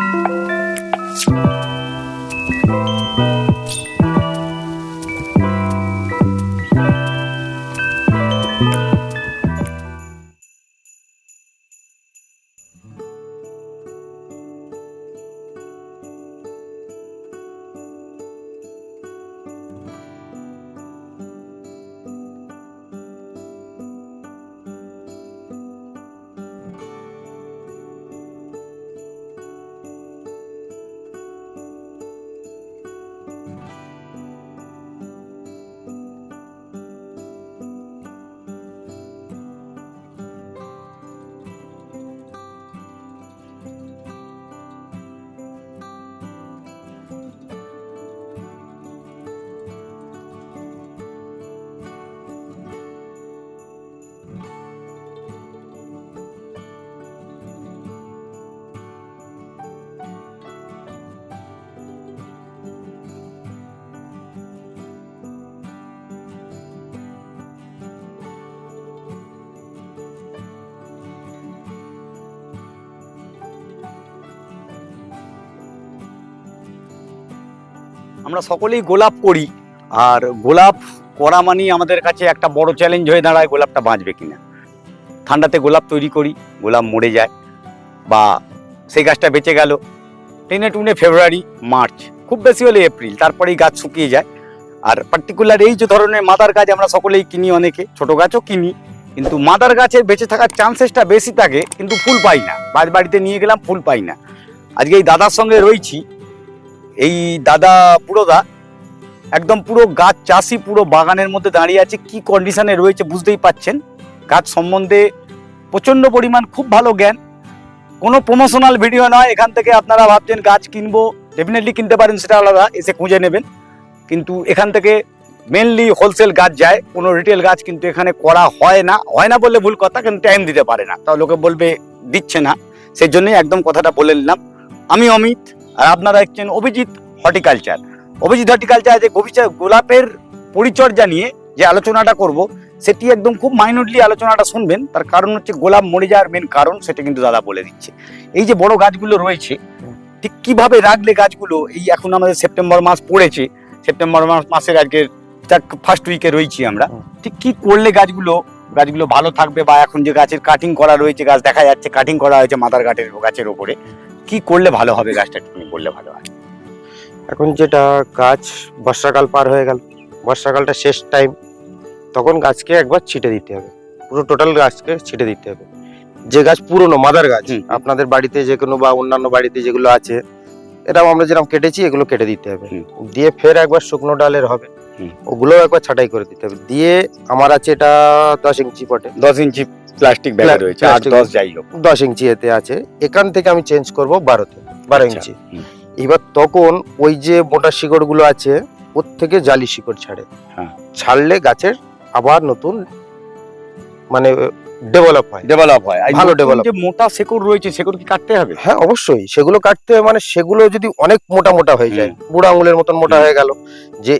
you আমরা সকলেই গোলাপ করি, আর গোলাপ করা মানেই আমাদের কাছে একটা বড় চ্যালেঞ্জ হয়ে দাঁড়ায় গোলাপটা বাঁচবে কিনা। ঠান্ডাতে গোলাপ তৈরি করি, গোলাপ মরে যায়, বা সেই গাছটা বেঁচে গেল। টেনে টুনে ফেব্রুয়ারি মার্চ খুব বেশি হলে এপ্রিল তারপরেই গাছ শুকিয়ে যায়। আর পার্টিকুলার এই যে ধরনের মাদার গাছ আমরা সকলেই কিনি অনেকে, ছোট গাছও কিনি, কিন্তু মাদার গাছের বেঁচে থাকার চান্সেসটা বেশি থাকে, কিন্তু ফুল পাই না। বাড়িতে নিয়ে গেলাম, ফুল পাই না। আজকে এই দাদার সঙ্গে রয়েছি এই দাদা পুরোদা, একদম পুরো গাছ চাষি পুরো বাগানের মধ্যে দাঁড়িয়ে আছে, কি কন্ডিশনে রয়েছে বুঝতেই পাচ্ছেন? গাছ সম্বন্ধে প্রচণ্ড পরিমাণ খুব ভালো জ্ঞান। কোনো প্রমোশনাল ভিডিও নয়, এখান থেকে আপনারা ভাবছেন গাছ কিনবো ডেফিনেটলি কিনতে পারেন, সেটা আলাদা, এসে খুঁজে নেবেন। কিন্তু এখান থেকে মেনলি হোলসেল গাছ যায়, কোনো রিটেল গাছ কিন্তু এখানে করা হয় না। হয় না বললে ভুল কথা, কিন্তু টাইম দিতে পারে না। তাও লোকে বলবে, দিচ্ছে না। সেই জন্যই একদম কথাটা বলে নিলাম। আমি অমিত, আর আপনারা দেখছেন অভিজিৎ। হর্টিকালচার। অভিজিৎ হর্টিকালচার যে গোলাপের পরিচর্যা নিয়ে যে আলোচনাটা করব সেটি একদম খুব মাইনরলি আলোচনাটা শুনবেন। তার কারণ হচ্ছে গোলাপ মরে যাওয়ার মেন কারণ সেটা কিন্তু দাদা বলে দিচ্ছে। এই যে বড় গাছগুলো রয়েছে ঠিক কীভাবে রাখলে গাছগুলো? এই এখন আমাদের সেপ্টেম্বর মাস পড়েছে। সেপ্টেম্বর মাস মাসের আজকে ফার্স্ট উইকে রয়েছি আমরা। ঠিক কি করলে গাছগুলো গাছগুলো ভালো থাকবে বা এখন যে গাছের কাটিং করা রয়েছে গাছ দেখা যাচ্ছে কাটিং করা হয়েছে মাদার গাছের গাছের ওপরে কি করলে ভালো হবে গাছটা? একটুখানি বললে ভালো হয়। এখন যেটা গাছ বর্ষাকাল পার হয়ে গেল বর্ষাকালটা শেষ টাইম তখন গাছকে একবার ছিটে দিতে হবে। পুরো টোটাল গাছকে ছিটে দিতে হবে। যে গাছ পুরনো মাদার গাছ আপনাদের বাড়িতে যে কোনো বা অন্যান্য বাড়িতে যেগুলো আছে এরকম আমরা যেরকম কেটেছি এগুলো কেটে দিতে হবে। দিয়ে ফের একবার শুকনো ডালের হবে। ওগুলো একবার ছাঁটাই করে দিতে হবে। দিয়ে আমার আছে এটা দশ ইঞ্চি পটে। দশ ইঞ্চি প্লাস্টিক ব্যাগ রয়েছে দশ যাই হোক। দশ ইঞ্চি এতে আছে। এখান থেকে আমি চেঞ্জ করব বারোতে বারো আচ্ছা, ইঞ্চি। এবার তখন ওই যে মোটা শিকড়গুলো আছে ওর থেকে জালি শিকড় ছাড়ে। হ্যাঁ। ছাড়লে গাছের আবার নতুন মানে ডেভেলপ হয়। ডেভেলপ হয়। ভালো ডেভেলপ যে মোটা শেকড় রয়েছে সেগুলো কি কাটতে হবে? হ্যাঁ অবশ্যই। সেগুলো কাটতে হয় মানে সেগুলো যদি অনেক মোটা মোটা হয়ে যায় বুড়া আঙুলের মতন মোটা হয়ে গেল যে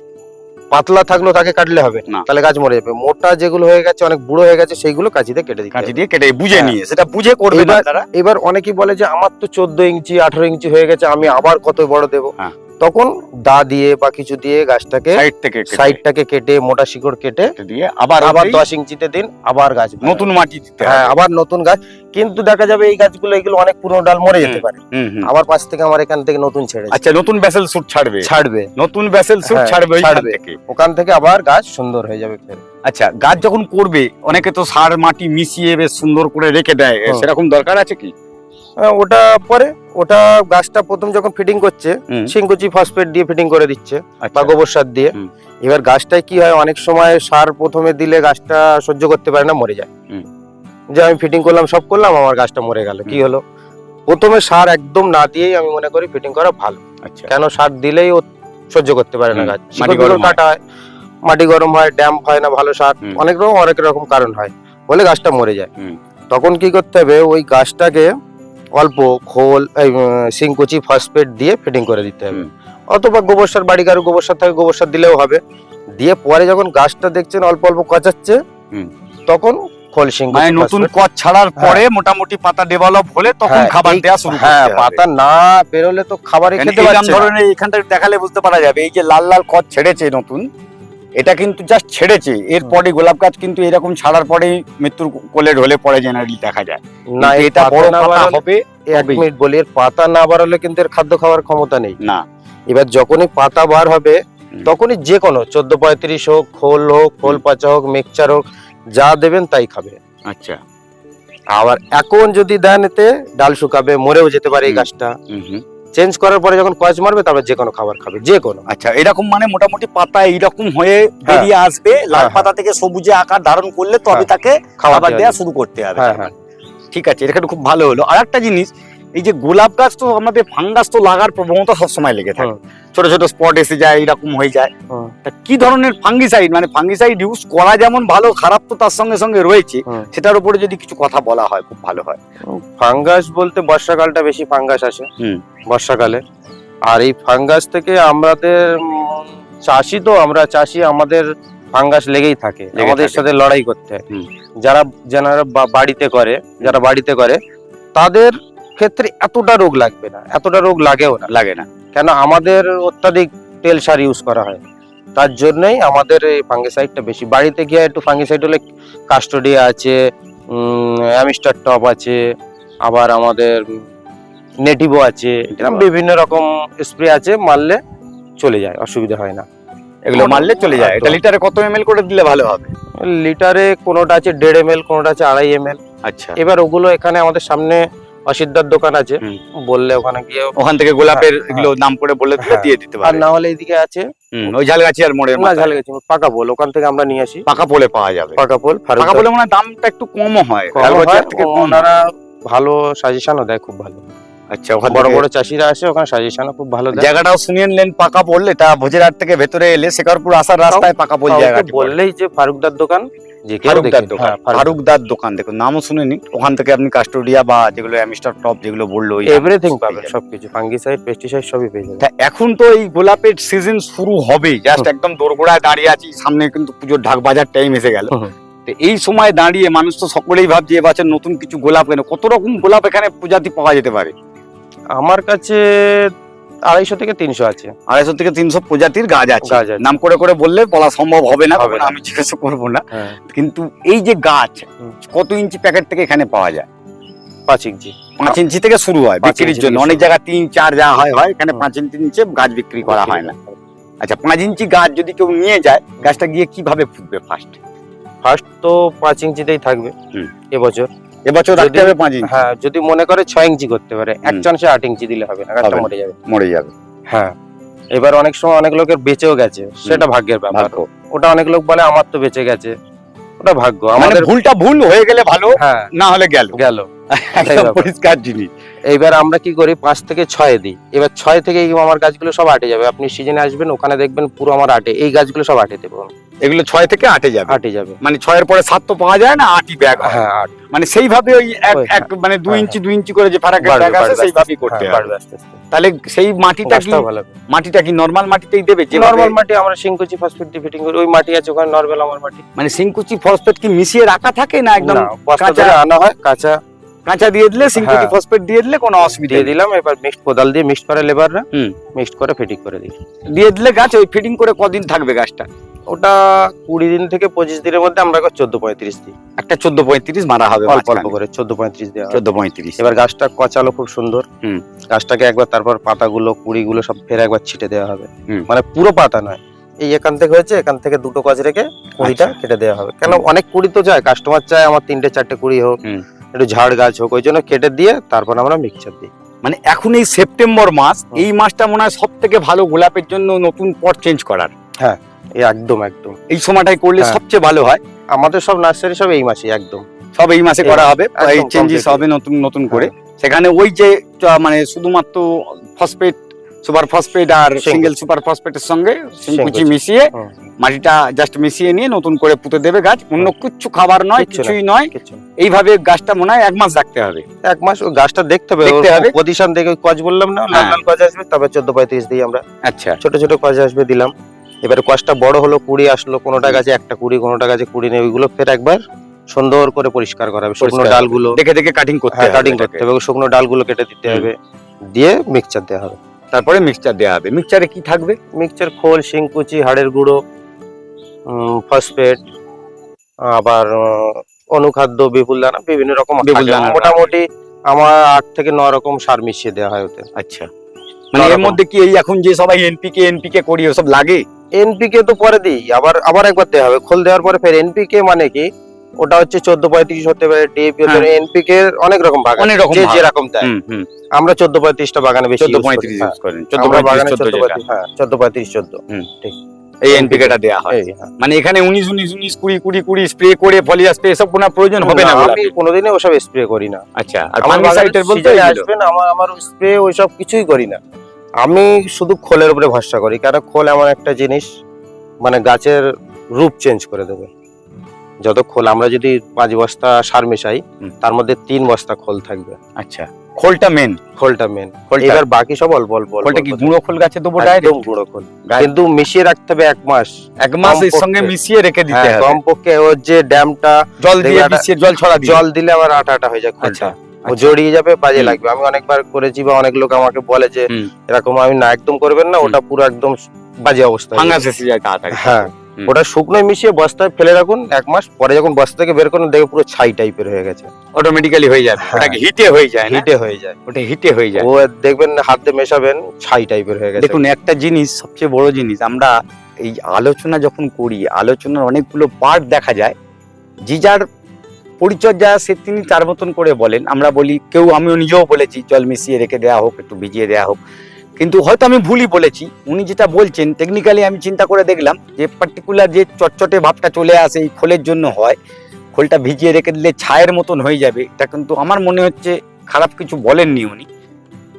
পাতলা থাকল তাকে কাটলে হবে না। তাহলে গাছ মরে যাবে মোটা যেগুলো হয়ে গেছে অনেক বুড়ো হয়ে গেছে সেইগুলো দিয়ে কেটে দিতে কাঁচি দিয়ে কেটে বুঝে হ্যাঁ। নিয়ে সেটা বুঝে করবে এবার- এবার অনেকেই বলে যে আমার তো চোদ্দ ইঞ্চি আঠারো ইঞ্চি হয়ে গেছে আমি আবার কত বড় দেব হ্যাঁ। তখন দা দিয়ে বা কিছু দিয়ে গাছটাকে সাইড থেকে সাইডটাকে কেটে মোটা শিকড় কেটে দিয়ে আবার আবার দশ ইঞ্চিতে দিন আবার গাছ নতুন মাটি দিতে হ্যাঁ আবার নতুন গাছ। কিন্তু দেখা যাবে এই গাছগুলো এগুলো অনেক পুরনো ডাল মরে যেতে পারে। আবার পাশ থেকে আমার এখান থেকে নতুন ছেড়ে আচ্ছা নতুন ব্যাসেল শুট ছাড়বে। ছাড়বে। নতুন ব্যাসেল হ্যাঁ, ছাড়বে ছাড়বে। ওখান থেকে আবার গাছ সুন্দর হয়ে যাবে ফের। আচ্ছা গাছ যখন করবে অনেকে তো সার মাটি মিশিয়ে বেশ সুন্দর করে রেখে দেয়। সেরকম দরকার আছে কি? হ্যাঁ, ওটা পরে ওটা গাছটা প্রথম যখন ফিটিং করছে সিংকুচি ফসফেট দিয়ে ফিটিং করে দিচ্ছে বা আচ্ছা গোবর সার দিয়ে। এবার গাছটায় কি হয় অনেক সময় সার প্রথমে দিলে গাছটা সহ্য করতে পারে না মরে যায়। যে আমি ফিটিং করলাম সব করলাম আমার গাছটা মরে গেল। কি হলো? প্রথমে সার একদম না দিয়েই আমি মনে করি ফিটিং করা ভালো। আচ্ছা। কেন সার দিলেই ও সহ্য করতে পারে না গাছ। কাটা হয়। মাটি গরম হয় ড্যাম্প হয় না ভালো সার অনেক রকম অনেক রকম কারণ হয়। বলে গাছটা মরে যায়। তখন কি করতে হবে ওই গাছটাকে অল্প খোল সিংকুচি ফসফেট দিয়ে ফিটিং করে দিতে হবে। অথবা গোবর সার বাড়ি কারও গোবর সার থাকে গোবর সার দিলেও হবে। দিয়ে পরে যখন গাছটা দেখছেন অল্প অল্প কচাচ্ছে হুম। তখন খোল মানে নতুন কচ ছাড়ার পরে মোটামুটি পাতা ডেভেলপ হলে তখন খাবার দেওয়া শুরু হ্যাঁ পাতা না বেরোলে তো খাবারই খেতে এইরকম পারছে ধরনের এখানটা দেখালে বুঝতে পারা যাবে এই যে লাল লাল কচ ছেড়েছে নতুন এটা কিন্তু জাস্ট ছেড়েছে। এরপরে গোলাপ গাছ কিন্তু এরকম ছাড়ার পরেই মৃত্যুর কোলে ঢলে পড়ে জেনারেলি দেখা যায়। না এটা বড় না পাতা হবে এক মিনিট বলি এর পাতা না বাড়ালে কিন্তু এর খাদ্য খাওয়ার ক্ষমতা নেই। না। এবার যখনই পাতা বার হবে তখনই যে কোনো চোদ্দ পঁয়ত্রিশ হোক খোল হোক খোল পাচা হোক মিক্সচার হোক যা দেবেন তাই খাবে। আচ্ছা। আবার এখন যদি দেন এতে ডাল শুকাবে মরেও যেতে পারে এই গাছটা। চেঞ্জ করার পরে যখন কয়েক মারবে তারপর যে কোনো খাবার খাবে যে কোনো। আচ্ছা এরকম মানে মোটামুটি পাতা এইরকম হয়ে বেরিয়ে আসবে লাল হ্যাঁ, পাতা থেকে সবুজে আকার ধারণ করলে তবে হ্যাঁ, তাকে খাবার দেওয়া শুরু করতে হবে। হ্যাঁ হ্যাঁ। ঠিক আছে এটা খুব ভালো হলো। আর একটা জিনিস এই যে গোলাপ গাছ তো আমাদের ফাঙ্গাস তো লাগার প্রবণতা সবসময় লেগে থাকে। ছোট ছোট স্পট এসে যায় এরকম হয়ে যায়। তা কি ধরনের ফাঙ্গিসাইড মানে ফাঙ্গিসাইড ইউজ করা যেমন ভালো খারাপ তো তার সঙ্গে সঙ্গে রয়েছে। সেটার উপরে যদি কিছু কথা বলা হয় খুব ভালো হয়। ফাঙ্গাস বলতে বর্ষাকালটা বেশি ফাঙ্গাস আসে। হুম। বর্ষাকালে। আর এই ফাঙ্গাস থেকে আমাদের চাষি তো আমরা চাষি আমাদের ফাঙ্গাস লেগেই থাকে। আমাদের সাথে লড়াই করতে হয়। যারা যারা বাড়িতে করে যারা বাড়িতে করে তাদের ক্ষেত্রে এতটা রোগ লাগবে না এতটা রোগ লাগেও না। লাগে না। কেন আমাদের অত্যাধিক তেল সার ইউজ করা হয়। তার জন্যই আমাদের এই ফাঙ্গিসাইডটা বেশি। বাড়িতে গিয়ে একটু ফাঙ্গিসাইড হলে কাস্টোডিয়া আছে অ্যামিস্টার টপ আছে আবার আমাদের নেটিভো আছে এরকম বিভিন্ন রকম স্প্রে আছে মারলে চলে যায় অসুবিধা হয় না। এগুলো মারলে চলে যায়। এটা লিটারে কত এম করে দিলে ভালো হবে? লিটারে কোনোটা আছে দেড় এম এল কোনোটা আছে আড়াই এম এল আচ্ছা। এবার ওগুলো এখানে আমাদের সামনে অসিদ্ধার দোকান আছে। বললে ওখানে গিয়ে ওখান থেকে গোলাপের হ্যাঁ, এগুলো নাম করে বলে দিলে হ্যাঁ। দিয়ে দিতে আর পারে না হলে এদিকে আছে। ওই ঝালগাছি আর মোড়ের না মাথায়। ঝাল গেছি পাকা পোল ওখান থেকে আমরা নিয়ে আসি। পাকা পোলে পাওয়া যাবে। পাকা পোল পাকা পোলে মনে হয় দামটা একটু কমও হয়। কম হয়, থেকে ওনারা ভালো সাজেশনও দেয় খুব ভালো। আচ্ছা ওখান বড় বড় চাষিরা আসে ওখানে সাজেশনও খুব ভালো দেয়। জায়গাটাও শুনিয়ে নিলেন পাকা পোল এটা ভোজেরহাট থেকে ভেতরে এলে শেখরপুর আসার রাস্তায় পাকা পোল কাউকে বললেই যে ফারুকদার দোকান ফারুকদার দোকান হ্যাঁ, ফারুকদার দোকান দেখুন নামও শুনেনি। ওখান থেকে আপনি কাস্টোডিয়া বা যেগুলো অ্যামিস্টার টপ যেগুলো বলল ওই এভরিথিং পাবেন সবকিছু। ফাঙ্গিসাইড পেস্টিসাইড সবই পেয়ে যাবেন। এখন তো এই গোলাপের সিজন শুরু হবে জাস্ট একদম দোরগোড়ায় দাঁড়িয়ে আছি সামনে কিন্তু পুজোর ঢাক বাজার টাইম এসে গেল। তো এই সময় দাঁড়িয়ে মানুষ তো সকলেই ভাবছে এবছর নতুন কিছু গোলাপ কেন কত রকম গোলাপ এখানে প্রজাতি পাওয়া যেতে পারে? আমার কাছে আড়াইশো থেকে তিনশো আছে। আড়াইশো থেকে তিনশো প্রজাতির গাছ আছে। নাম করে করে বললে বলা সম্ভব হবে না। আমি জিজ্ঞাসা করব না। হ্যাঁ। কিন্তু এই যে গাছ কত ইঞ্চি প্যাকেট থেকে এখানে পাওয়া যায়? পাঁচ ইঞ্চি। পাঁচ ইঞ্চি থেকে শুরু হয় বিক্রির জন্য। অনেক জায়গায় তিন চার যা হয় হয় এখানে পাঁচ ইঞ্চি নিচে গাছ বিক্রি করা হয় না। আচ্ছা পাঁচ ইঞ্চি গাছ যদি কেউ নিয়ে যায় গাছটা গিয়ে কীভাবে ফুটবে ফার্স্ট ফার্স্ট তো পাঁচ ইঞ্চিতেই থাকবে। এবছর। এবছর রাখতে হবে পাঁচ ইঞ্চি। হ্যাঁ যদি মনে করে ছয় ইঞ্চি করতে পারে এক চান্সে আট ইঞ্চি দিলে হবে না গাছটা মরে যাবে। মরে যাবে। হ্যাঁ এবার অনেক সময় অনেক লোকের বেঁচেও গেছে সেটা ভাগ্যের ব্যাপার। ওটা অনেক লোক বলে আমার তো বেঁচে গেছে। ওটা ভাগ্য। মানে আমাদের ভুলটা ভুল হয়ে গেলে ভালো হ্যাঁ। না হলে গেল। গেল। পরিষ্কার জিনিস। এইবার আমরা কি করি পাঁচ থেকে ছয় দিই। এবার ছয় থেকে আমার গাছগুলো সব আটে যাবে। আপনি সিজনে আসবেন ওখানে দেখবেন পুরো আমার আটে। এই গাছগুলো সব আটে দেবো এগুলো ছয় থেকে আটে যাবে। আটে যাবে। মানে ছয়ের পরে সাত তো পাওয়া যায় না আটই ব্যাগ হয়। হ্যাঁ আট। মানে সেইভাবে ওই এক এক মানে দুই হ্যাঁ, ইঞ্চি দুই ইঞ্চি করে যে বাড়বে, ব্যাগ আছে সেইভাবেই করতে হ্যাঁ, হবে। তাহলে সেই মাটিটা কি। মাটিটা কি নর্মাল মাটিতেই দেবে? যে নর্মাল মাটি আমরা সিংকুচি ফসফেট দিয়ে ফিটিং করি। ওই মাটি আছে ওখানে নর্মাল আমার মাটি। মানে সিংকুচি ফসফেট কি মিশিয়ে রাখা থাকে না একদম কাঁচা- আনা হয় কাঁচা। কাঁচা দিয়ে দিলে সিংকুচি হ্যাঁ। ফসফেট দিয়ে দিলে কোনো অসুবিধা দিয়ে দিলাম এবার মিক্সড কোদাল দিয়ে মিক্সড করে লেবাররা। মিক্সড করে ফিটিং করে দিই। দিয়ে দিলে গাছ ওই ফিটিং করে কদিন থাকবে গাছটা? ওটা কুড়ি দিন থেকে পঁচিশ দিনের মধ্যে আমরা চোদ্দ পঁয়ত্রিশ দিই। একটা চোদ্দ পঁয়ত্রিশ মারা হবে অল্প অল্প করে চোদ্দ পঁয়ত্রিশ দেওয়া চোদ্দ পঁয়ত্রিশ। এবার গাছটা কচালো খুব সুন্দর। গাছটাকে একবার তারপর পাতাগুলো কুড়িগুলো সব ফের একবার ছিটে দেওয়া হবে। মানে পুরো পাতা নয়। এই এখান থেকে হয়েছে এখান থেকে দুটো কচ রেখে কুড়িটা আচ্ছা। কেটে দেওয়া হবে। কেন অনেক কুড়ি তো চায় কাস্টমার চায় আমার তিনটে চারটে কুড়ি হোক একটু ঝাড় গাছ হোক ওই জন্য কেটে দিয়ে তারপর আমরা মিক্সচার দিই। মানে এখন এই সেপ্টেম্বর মাস এই মাসটা মনে হয় সব থেকে ভালো গোলাপের জন্য নতুন পট চেঞ্জ করার। এই একদম একদম। এই সময়টাই করলে হ্যাঁ। সবচেয়ে ভালো হয়। আমাদের সব নার্সারি সব এই মাসে একদম। সব এই মাসে করা হবে এই চেঞ্জেস হবে নতুন নতুন করে। সেখানে ওই যে মানে শুধুমাত্র ফসফেট সুপার ফসফেট আর সিঙ্গেল সুপার ফসফেটের সঙ্গে Single. মিশিয়ে মাটিটা জাস্ট মিশিয়ে নিয়ে নতুন করে পুঁতে দেবে গাছ। অন্য কিচ্ছু খাবার নয় কিছুই নয়। এইভাবে গাছটা মনে হয় এক মাস রাখতে হবে। এক মাস ওই গাছটা দেখতে হবে। দেখতে হবে। পজিশন দেখে কচ বললাম না লাল হ্যাঁ। লাল কচ আসবে তবে চোদ্দ পঁয়ত্রিশ দিই আমরা। আচ্ছা। ছোট ছোট কচ আসবে দিলাম। এবারে কচটা বড় হলো কুড়ি আসলো কোনোটা গাছে একটা কুড়ি কোনোটা গাছে কুড়ি নেই ওইগুলো ফের একবার সুন্দর করে পরিষ্কার করা হবে শুকনো ডালগুলো দেখে দেখে কাটিং করতে হ্যাঁ হবে কাটিং। করতে হবে শুকনো ডালগুলো কেটে দিতে হবে দিয়ে মিক্সচার দেওয়া হবে। তারপরে মিক্সচার দেওয়া হবে। মিক্সচারে কি থাকবে? মিক্সচার খোল শিংকুচি হাড়ের গুঁড়ো ফসফেট আবার অনুখাদ্য বিপুল দানা বিভিন্ন রকম। মোটামুটি আমার আট থেকে নয় রকম সার মিশিয়ে দেওয়া হয় ওতে। আচ্ছা। মানে এর মধ্যে কি এই এখন যে সবাই এনপিকে এনপিকে করি ওসব লাগে? এনপিকে তো পরে দিই আবার আবার একবার দেওয়া হবে। খোল দেওয়ার পরে ফের এনপিকে মানে কি? ওটা হচ্ছে চোদ্দ পঁয়ত্রিশ হতে পারে ডিএপি হতে পারে এনপিকে অনেক রকম বাগান। অনেক রকম। যেরকম দেয়। আমরা চোদ্দ পঁয়ত্রিশটা বাগানে বেশি চোদ্দ পঁয়ত্রিশ হ্যাঁ, চোদ্দ বাগানে চোদ্দ চোদ্দ পঁয়ত্রিশ হ্যাঁ চোদ্দ পঁয়ত্রিশ চোদ্দ। এই এনপিকেটা দেওয়া হয়। হ্যাঁ। মানে এখানে উনিশ উনিশ উনিশ কুড়ি কুড়ি কুড়ি স্প্রে করে ফলিয়া স্প্রে এসব কোনো প্রয়োজন হবে না? আমি কোনোদিনই ওসব স্প্রে করি না। আচ্ছা আর আমার বলতে আসবেন আমার আমার স্প্রে ওইসব কিছুই করি না। আমি শুধু খোলের উপরে ভরসা করি কারণ খোল এমন একটা জিনিস মানে গাছের রূপ চেঞ্জ করে দেবে। যত খোল আমরা যদি পাঁচ বস্তা সার মেশাই তার মধ্যে তিন বস্তা খোল থাকবে। আচ্ছা খোলটা মেন খোলটা মেন এবার বাকি সব অল্প অল্প খোলটা কি গুঁড়ো খোল গাছে দেবো একদম গুঁড়ো খোল। কিন্তু মিশিয়ে রাখতে হবে এক মাস। এক মাস এর সঙ্গে মিশিয়ে রেখে দিতে হ্যাঁ হবে। কমপক্ষে ওর যে ড্যামটা জল দিয়ে মিশিয়ে জল ছড়া জল দিলে আবার আটা আটা হয়ে যায় খোলটা। আচ্ছা। ও জড়িয়ে যাবে বাজে লাগবে। আমি অনেকবার করেছি বা অনেক লোক আমাকে বলে যে এরকম আমি না একদম করবেন না ওটা পুরো একদম বাজে অবস্থা হয়ে যায় তাড়াতাড়ি। হ্যাঁ। ওটা শুকনোয় মিশিয়ে বস্তায় ফেলে রাখুন এক মাস পরে যখন বস্তা থেকে বের করুন দেখে পুরো ছাই টাইপের হয়ে গেছে। অটোমেটিক্যালি হয়ে যাবে হ্যাঁ। ওটাকে হিটে হয়ে যায় হিটে হয়ে যায়। ওটা হিটে হয়ে যায়। ও দেখবেন হাতে মেশাবেন ছাই টাইপের হয়ে গেছে। দেখুন একটা জিনিস সবচেয়ে বড় জিনিস আমরা এই আলোচনা যখন করি আলোচনার অনেকগুলো পার্ট দেখা যায় যে যার পরিচর্যা সে তিনি তার মতন করে বলেন। আমরা বলি, কেউ আমিও নিজেও বলেছি জল মিশিয়ে রেখে দেওয়া হোক, একটু ভিজিয়ে দেওয়া হোক। কিন্তু হয়তো আমি ভুলই বলেছি। উনি যেটা বলছেন টেকনিক্যালি আমি চিন্তা করে দেখলাম যে পার্টিকুলার যে চটচটে ভাবটা চলে আসে এই খোলের জন্য হয়, খোলটা ভিজিয়ে রেখে দিলে ছায়ের মতন হয়ে যাবে। এটা কিন্তু আমার মনে হচ্ছে খারাপ কিছু বলেননি উনি।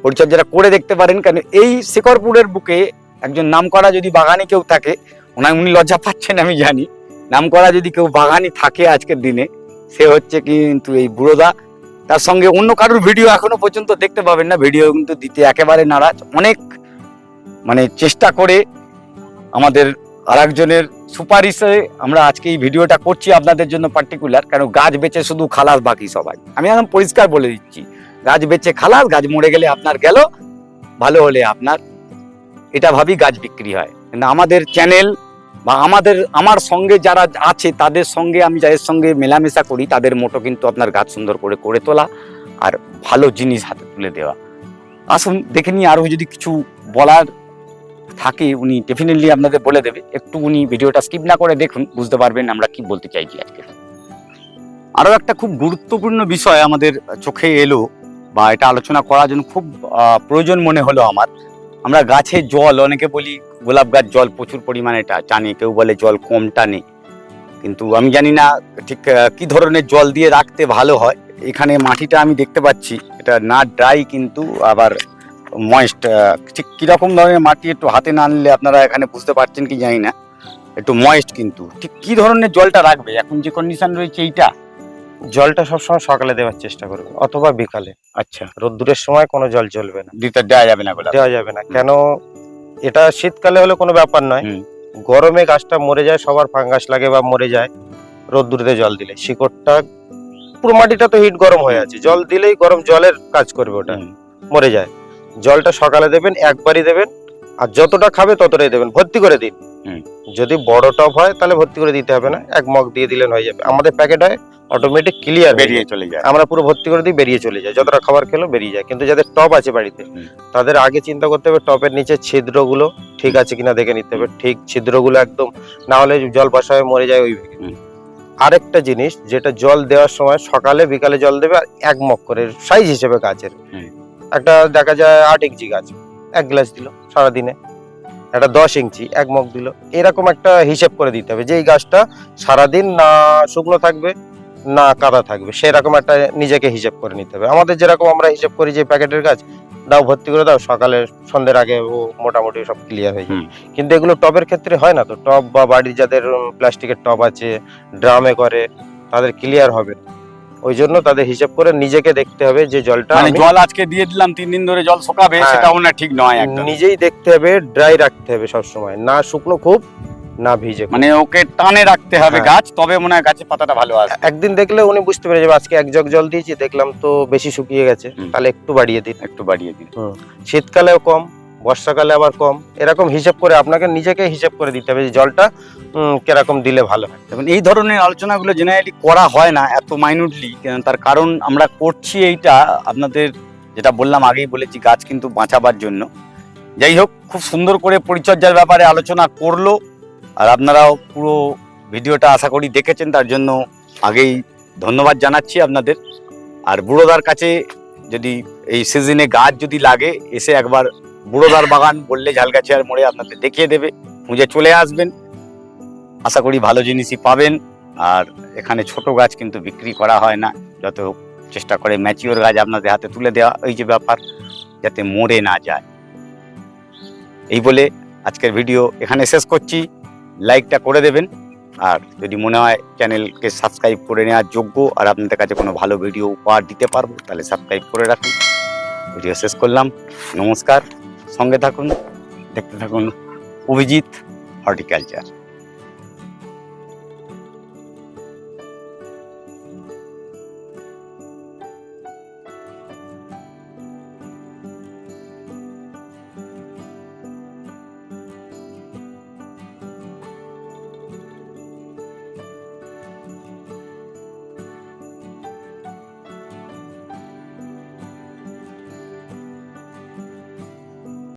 পরিচর্যাটা করে দেখতে পারেন, কেন এই শেখরপুরের বুকে একজন নাম করা যদি বাগানে কেউ থাকে ওনার উনি লজ্জা পাচ্ছেন আমি জানি। নাম করা যদি কেউ বাগানি থাকে আজকের দিনে সে হচ্ছে কিন্তু এই বুড়োদা। তার সঙ্গে অন্য কারোর ভিডিও এখনও পর্যন্ত দেখতে পাবেন না। ভিডিও কিন্তু দিতে একেবারে নারাজ। অনেক মানে চেষ্টা করে আমাদের আরেকজনের সুপারিশে আমরা আজকে এই ভিডিওটা করছি আপনাদের জন্য পার্টিকুলার কারণ গাছ বেচে শুধু খালাস বাকি সবাই। আমি একদম পরিষ্কার বলে দিচ্ছি। গাছ বেচে খালাস, গাছ মরে গেলে আপনার গেল, ভালো হলে আপনার। এটা ভাবি গাছ বিক্রি হয়। কিন্তু আমাদের চ্যানেল বা আমাদের, আমার সঙ্গে যারা আছে, তাদের সঙ্গে আমি যাদের সঙ্গে মেলামেশা করি, তাদের মোটো কিন্তু আপনার গাছ সুন্দর করে করে তোলা আর ভালো জিনিস হাতে তুলে দেওয়া। আসুন, দেখে নিই আরও যদি কিছু বলার থাকে, উনি ডেফিনেটলি আপনাদের বলে দেবে। একটু উনি ভিডিওটা স্কিপ না করে দেখুন, বুঝতে পারবেন আমরা কি বলতে চাইছি আজকে। আরও একটা খুব গুরুত্বপূর্ণ বিষয় আমাদের চোখে এলো, বা এটা আলোচনা করার জন্য খুব প্রয়োজন মনে হলো আমার। আমরা গাছে জল, অনেকে বলি গোলাপ গাছ জল প্রচুর পরিমাণে টানে কেউ বলে জল কম টানে। কিন্তু আমি জানি না ঠিক কি ধরনের জল দিয়ে রাখতে ভালো হয়। এখানে মাটিটা আমি দেখতে পাচ্ছি এটা না ড্রাই কিন্তু আবার ময়েস্ট ঠিক কীরকম ধরনের মাটি একটু হাতে না আনলে আপনারা এখানে বুঝতে পারছেন কি জানি না। একটু ময়েস্ট কিন্তু ঠিক কী ধরনের জলটা রাখবে? এখন যে কন্ডিশন রয়েছে এইটা জলটা সবসময় সকালে দেওয়ার চেষ্টা করবে অথবা বিকালে। আচ্ছা রোদ্দুরের সময় কোনো জল চলবে না। দিতে দেওয়া যাবে না দেওয়া যাবে না কেন এটা শীতকালে হলে কোনো ব্যাপার নয়। গরমে গাছটা মরে যায় সবার ফাঙ্গাস লাগে বা মরে যায়। রোদ্দুরিতে জল দিলে। শিকড়টা পুরো মাটিটা তো হিট গরম হয়ে আছে। জল দিলেই গরম জলের কাজ করবে ওটা। মরে যায়। জলটা সকালে দেবেন একবারই দেবেন। আর যতটা খাবে ততটাই দেবেন ভর্তি করে দিন। যদি বড় টপ হয় তাহলে ভর্তি করে দিতে হবে না এক মগ দিয়ে দিলেন হয়ে যাবে। আমাদের প্যাকেট হয় অটোমেটিক ক্লিয়ার বেরিয়ে চলে যায়। আমরা পুরো ভর্তি করে দিই বেরিয়ে চলে যায়। যতটা খাবার খেলো বেরিয়ে যায়। কিন্তু যাদের টপ আছে বাড়িতে তাদের আগে চিন্তা করতে হবে টপের নিচে ছিদ্রগুলো ঠিক আছে কিনা দেখে নিতে হবে। ঠিক ছিদ্রগুলো একদম না হলে জল বসা হয়ে মরে যায় ওই আরেকটা জিনিস যেটা জল দেওয়ার সময় সকালে বিকালে জল দেবে আর এক মগ করে সাইজ হিসেবে গাছের। একটা দেখা যায় আট ইঞ্চি গাছ এক গ্লাস দিল। সারাদিনে। একটা দশ ইঞ্চি এক মগ দিল। এরকম একটা হিসেব করে দিতে হবে যে এই গাছটা সারাদিন না শুকনো থাকবে না কাদা থাকবে। সেরকম একটা নিজেকে হিসেব করে নিতে হবে। আমাদের যেরকম আমরা হিসেব করি যে প্যাকেটের গাছ দাও ভর্তি করে দাও সকালে সন্ধ্যের আগে ও মোটামুটি সব ক্লিয়ার হয়ে যায়। কিন্তু এগুলো টবের ক্ষেত্রে হয় না তো টব বা বাড়ির যাদের প্লাস্টিকের টব আছে ড্রামে করে তাদের ক্লিয়ার হবে। ওই জন্য তাদের হিসাব করে নিজেকে দেখতে হবে যে জলটা মানে জল আজকে দিয়ে দিলাম তিন দিন ধরে জল শোকাবে হ্যাঁ। সেটাও না ঠিক নয় নিজেই দেখতে হবে ড্রাই রাখতে হবে সব সময় না শুকনো খুব না ভিজে মানে ওকে টানে রাখতে হবে হ্যাঁ। গাছ তবে মনে হয় গাছে পাতাটা ভালো আসবে। একদিন দেখলে উনি বুঝতে পেরে যাবে আজকে এক জগ জল দিয়েছি দেখলাম তো বেশি শুকিয়ে গেছে তাহলে একটু বাড়িয়ে দিন। একটু বাড়িয়ে দিন। শীতকালেও কম বর্ষাকালে আবার কম। এরকম হিসেব করে আপনাকে নিজেকে হিসেব করে দিতে হবে যে জলটা কীরকম দিলে ভালো হয়। এবং এই ধরনের আলোচনাগুলো জেনারেলি করা হয় না এত মাইনুটলি তার কারণ আমরা করছি এইটা, আপনাদের যেটা বললাম আগেই বলেছি, গাছ কিন্তু বাঁচাবার জন্য। যাই হোক, খুব সুন্দর করে পরিচর্যার ব্যাপারে আলোচনা করল, আর আপনারাও পুরো ভিডিওটা আশা করি দেখেছেন, তার জন্য আগেই ধন্যবাদ জানাচ্ছি আপনাদের। আর বুড়োদার কাছে যদি এই সিজনে গাছ যদি লাগে, এসে একবার বুড়োদার বাগান বললে ঝালগাছিয়ার মোড়ে আপনাদের দেখিয়ে দেবে খুঁজে চলে আসবেন। আশা করি ভালো জিনিসই পাবেন। আর এখানে ছোট গাছ কিন্তু বিক্রি করা হয় না, যত চেষ্টা করে ম্যাচিওর গাছ আপনাদের হাতে তুলে দেওয়া, এই যে ব্যাপার, যাতে মরে না যায়। এই বলে আজকের ভিডিও এখানে শেষ করছি। লাইকটা করে দেবেন। আর যদি মনে হয় চ্যানেলকে সাবস্ক্রাইব করে নেওয়ার যোগ্য আর আপনাদের কাছে কোনো ভালো ভিডিও উপহার দিতে পারব, তাহলে সাবস্ক্রাইব করে রাখুন। ভিডিও শেষ করলাম। নমস্কার। সঙ্গে থাকুন দেখতে থাকুন অভিজিৎ হর্টিকালচার।